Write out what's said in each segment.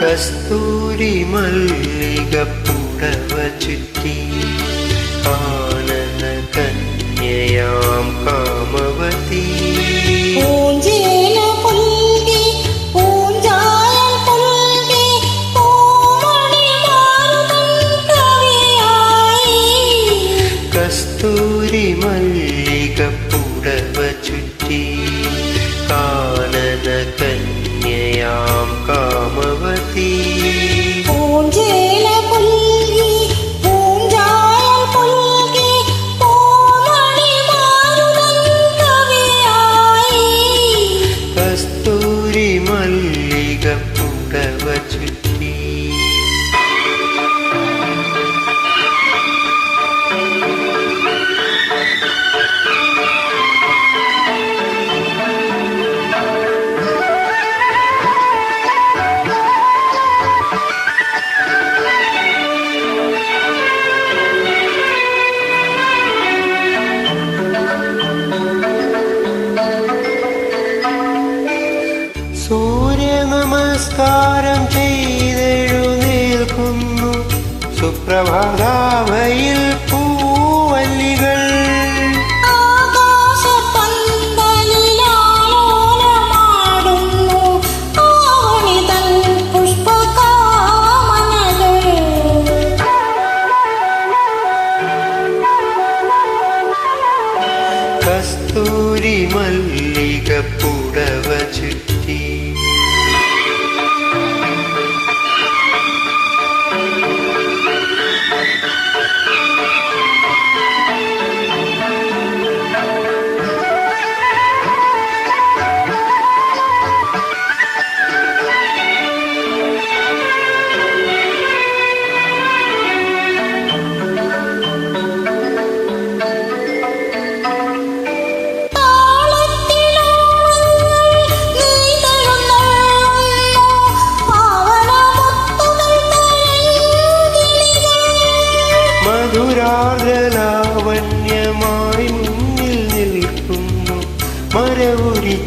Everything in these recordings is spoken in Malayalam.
കസ്തൂരി മല്ലിക പുടവ ചുറ്റി ആനന കന്യയാം കാമവതി കസ്തൂരി മല്ലിക പുടവ ചുറ്റി കാനന കന്യയാം കാമവതി. നമസ്കാരം ചെയ്തെഴുന്നേൽക്കുന്നു. സുപ്രഭാതാഭയിൽ പൂവല്ലികൾ. കസ്തൂരി മല്ലിക പുടവ ചുറ്റി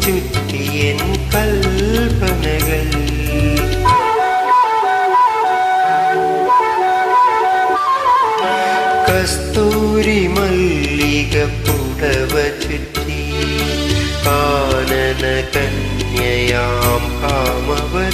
മരവുരി ചുറ്റിയൻ കൽപ്പനകൾ കസ്തൂരി മല്ലിക പുടവ ചുറ്റി കാനന കന്യയാം കാമവതി